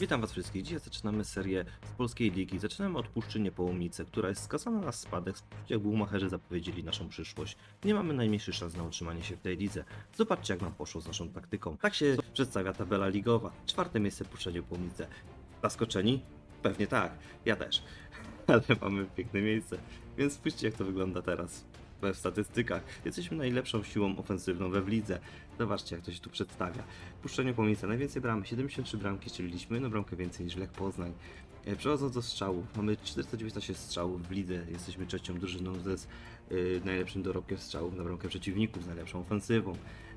Witam Was wszystkich. Dzisiaj zaczynamy serię z polskiej ligi. Zaczynamy od Puszczy Niepołomice, która jest skazana na spadek, jak bułmacherzy zapowiedzieli naszą przyszłość. Nie mamy najmniejszych szans na utrzymanie się w tej lidze. Zobaczcie jak nam poszło z naszą taktyką. Tak się przedstawia tabela ligowa. Czwarte miejsce Puszcza Niepołomice. Zaskoczeni? Pewnie tak. Ja też. Ale mamy piękne miejsce. Więc spójrzcie jak to wygląda teraz. W statystykach. Jesteśmy najlepszą siłą ofensywną we w lidze. Zobaczcie jak to się tu przedstawia. Puszczenie pomiędzy najwięcej bram, 73 bramki strzeliliśmy, jedną bramkę więcej niż Lech Poznań. E, Przechodząc do strzałów, mamy 496 strzałów w lidze, jesteśmy trzecią drużyną ze z y, najlepszym dorobkiem strzałów na bramkę przeciwników, z najlepszą ofensywą.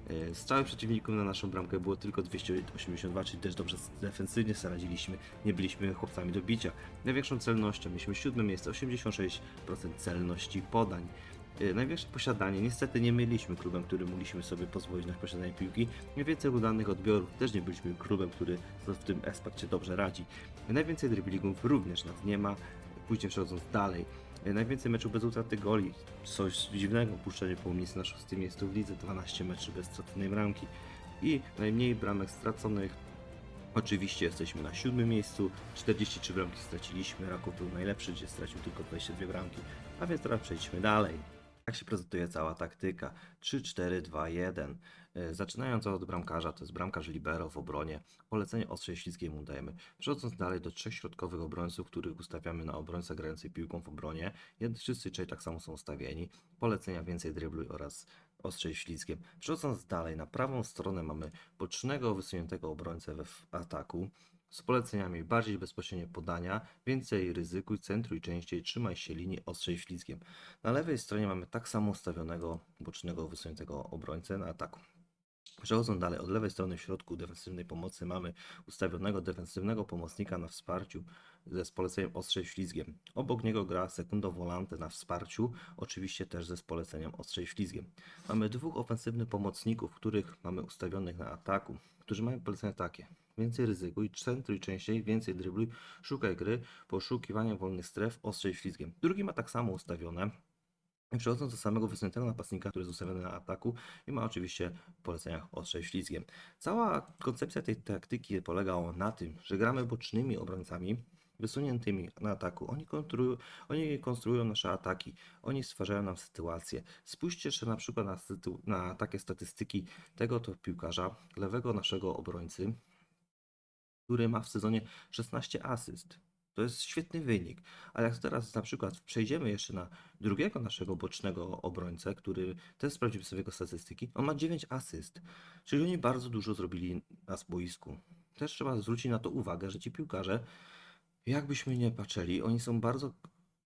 E, Strzały przeciwników na naszą bramkę było tylko 282, czyli też dobrze defensywnie sobie radziliśmy, nie byliśmy chłopcami do bicia. Największą celnością mieliśmy siódme miejsce, 86% celności podań. E, Największe posiadanie, niestety nie mieliśmy klubem, który mogliśmy sobie pozwolić na posiadanie piłki. Najwięcej udanych odbiorów, też nie byliśmy klubem, który w tym aspekcie dobrze radzi. Najwięcej driblingów również nas nie ma. Później przechodząc dalej, e, najwięcej meczów bez utraty goli, coś dziwnego, puszczenie po miejscu na szóstym miejscu w lidze, 12 meczów bez straconej bramki i najmniej bramek straconych. Oczywiście jesteśmy na siódmym miejscu, 43 bramki straciliśmy, Raków był najlepszy, gdzie stracił tylko 22 bramki, a więc teraz przejdźmy dalej. Tak się prezentuje cała taktyka. 3-4-2-1. E, Zaczynając od bramkarza, to jest bramkarz libero w obronie. Polecenie ostrzej śliskie mu dajemy. Przechodząc dalej do trzech środkowych obrońców, których ustawiamy na obrońcę grający piłką w obronie. Wszyscy trzej tak samo są ustawieni. Polecenia więcej drybluj oraz ostrzej ślizgiem. Przechodząc dalej, na prawą stronę mamy bocznego, wysuniętego obrońcę w ataku z poleceniami bardziej bezpośrednie podania, więcej ryzykuj, centruj częściej, trzymaj się linii ostrzej ślizgiem. Na lewej stronie mamy tak samo ustawionego bocznego, wysuniętego obrońcę na ataku. Przechodząc dalej, od lewej strony w środku defensywnej pomocy mamy ustawionego defensywnego pomocnika na wsparciu ze poleceniem ostrzej ślizgiem. Obok niego gra sekundo volante na wsparciu, oczywiście też ze poleceniem ostrzej ślizgiem. Mamy dwóch ofensywnych pomocników, których mamy ustawionych na ataku, którzy mają polecenia takie. Więcej ryzykuj, centruj częściej, więcej drybluj, szukaj gry, poszukiwanie wolnych stref, ostrzej ślizgiem. Drugi ma tak samo ustawione, Przechodząc do samego wysuniętego napastnika, który jest ustawiony na ataku i ma oczywiście w poleceniach ostrzej ślizgiem. Cała koncepcja tej taktyki polegała na tym, że gramy bocznymi obrońcami wysuniętymi na ataku. Oni oni konstruują nasze ataki, oni stwarzają nam sytuacje. Spójrzcie jeszcze na przykład na, na takie statystyki tego to piłkarza, lewego naszego obrońcy, który ma w sezonie 16 asyst. To jest świetny wynik. Ale jak teraz na przykład przejdziemy jeszcze na drugiego naszego bocznego obrońcę, który też sprawdził sobie jego statystyki, on ma 9 asyst. Czyli oni bardzo dużo zrobili na boisku. Też trzeba zwrócić na to uwagę, że ci piłkarze, jakbyśmy nie patrzyli, oni są bardzo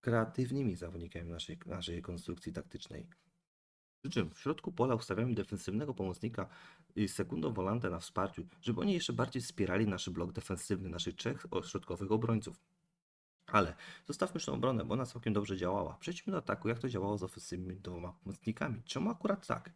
kreatywnymi zawodnikami naszej, naszej konstrukcji taktycznej. Przy czym w środku pola ustawiamy defensywnego pomocnika i sekundą volante na wsparciu, żeby oni jeszcze bardziej wspierali nasz blok defensywny, naszych trzech środkowych obrońców. Ale zostawmy tą obronę, bo ona całkiem dobrze działała. Przejdźmy do ataku, jak to działało z ofensywnymi dwoma pomocnikami. Czemu akurat tak?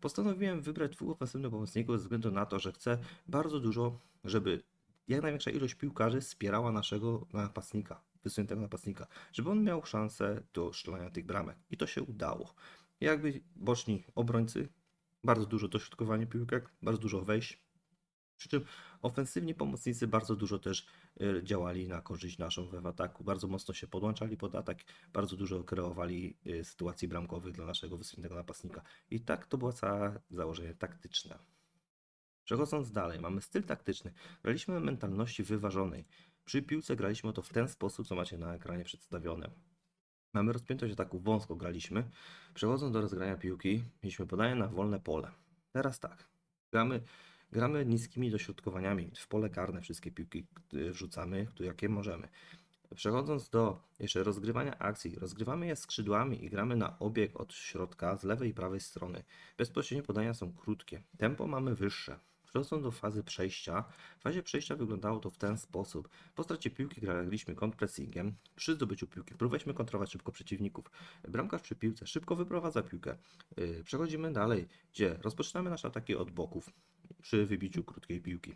Postanowiłem wybrać dwóch ofensywnych pomocników ze względu na to, że chcę bardzo dużo, żeby jak największa ilość piłkarzy wspierała naszego napastnika, wysuniętego napastnika, żeby on miał szansę do strzelania tych bramek. I to się udało. Jakby boczni obrońcy, bardzo dużo dośrodkowanie piłek, bardzo dużo wejść. Przy czym ofensywni pomocnicy bardzo dużo też y, działali na korzyść naszą w ataku. Bardzo mocno się podłączali pod atak, bardzo dużo kreowali y, sytuacji bramkowych dla naszego wysuniętego napastnika. I tak to było całe założenie taktyczne. Przechodząc dalej, mamy styl taktyczny. Graliśmy mentalności wyważonej. Przy piłce graliśmy to w ten sposób, co macie na ekranie przedstawione. Mamy rozpiętość ataku, wąsko graliśmy. Przechodząc do rozgrania piłki, mieliśmy podanie na wolne pole. Teraz tak, gramy, gramy niskimi dośrodkowaniami. W pole karne wszystkie piłki y, wrzucamy, jakie możemy. Przechodząc do jeszcze rozgrywania akcji, rozgrywamy je skrzydłami i gramy na obieg od środka z lewej i prawej strony. Bezpośrednie podania są krótkie, tempo mamy wyższe. Przechodząc do fazy przejścia, w fazie przejścia wyglądało to w ten sposób. Po stracie piłki graliśmy kontrpressingiem. Przy zdobyciu piłki próbowaliśmy kontrolować szybko przeciwników. Bramkarz przy piłce szybko wyprowadza piłkę. Yy, Przechodzimy dalej, gdzie rozpoczynamy nasze ataki od boków przy wybiciu krótkiej piłki.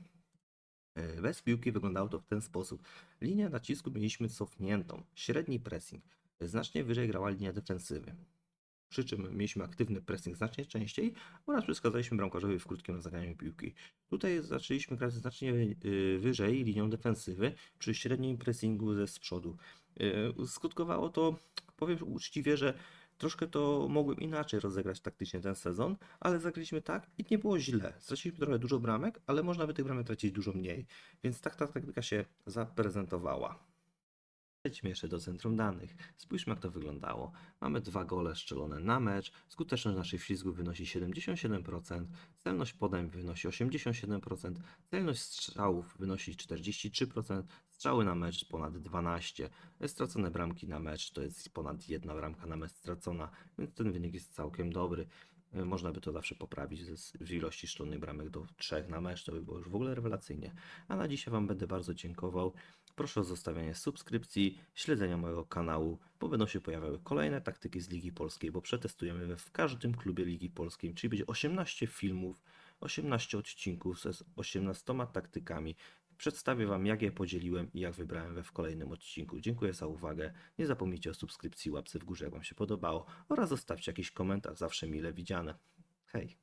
Yy, Bez piłki wyglądało to w ten sposób. Linię nacisku mieliśmy cofniętą, średni pressing. Znacznie wyżej grała linia defensywy. Przy czym mieliśmy aktywny pressing znacznie częściej oraz przeszkadzaliśmy bramkarzowi w krótkim rozegraniu piłki. Tutaj zaczęliśmy grać znacznie y, wyżej linią defensywy przy średnim pressingu ze z przodu. Y, Skutkowało to, powiem uczciwie, że troszkę to mogłem inaczej rozegrać taktycznie ten sezon, ale zagraliśmy tak i nie było źle. Straciliśmy trochę dużo bramek, ale można by tych bramek tracić dużo mniej, więc tak ta taktyka się zaprezentowała. Przejdźmy jeszcze do centrum danych. Spójrzmy jak to wyglądało. Mamy dwa gole strzelone na mecz, skuteczność naszych ślizgów wynosi 77%, celność podań wynosi 87%, celność strzałów wynosi 43%, strzały na mecz ponad 12%, stracone bramki na mecz to jest ponad jedna bramka na mecz stracona, więc ten wynik jest całkiem dobry. E, Można by to zawsze poprawić z- ilości strzelonych bramek do 3 na mecz, to by było już w ogóle rewelacyjnie. A na dzisiaj Wam będę bardzo dziękował. Proszę o zostawianie subskrypcji, śledzenia mojego kanału, bo będą się pojawiały kolejne taktyki z Ligi Polskiej, bo przetestujemy je w każdym klubie Ligi Polskiej, czyli będzie 18 filmów, 18 odcinków z 18 taktykami. Przedstawię Wam, jak je podzieliłem i jak wybrałem we w kolejnym odcinku. Dziękuję za uwagę. Nie zapomnijcie o subskrypcji, łapce w górze, jak Wam się podobało oraz zostawcie jakiś komentarz, zawsze mile widziane. Hej!